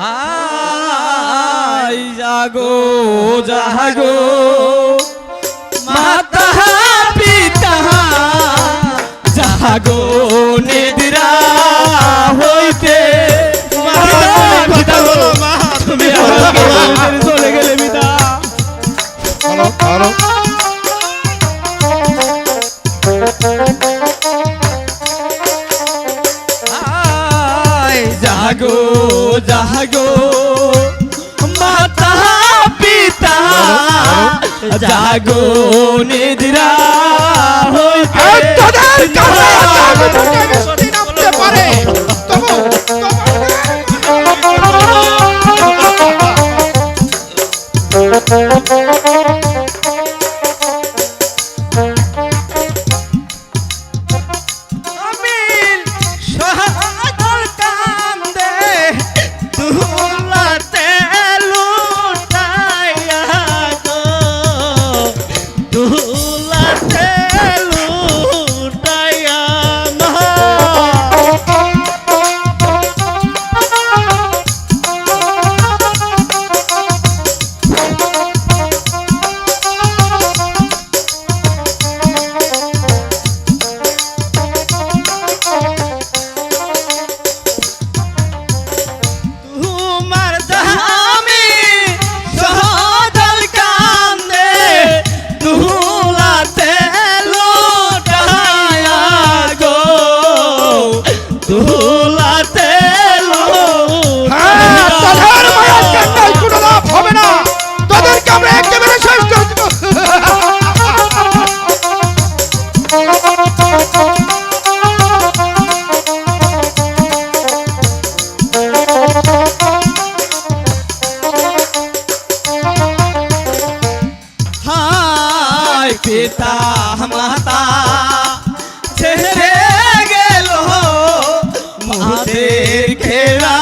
High জাগো জাগো। মাতা পিতা জাগো নিদ্রা হইতে। চলে গেলে পিতা। জাহাগো জাহাগো মাতা পিতা জাগো নিদ্রা पिता माता चेहरे गेलो महादेव खेला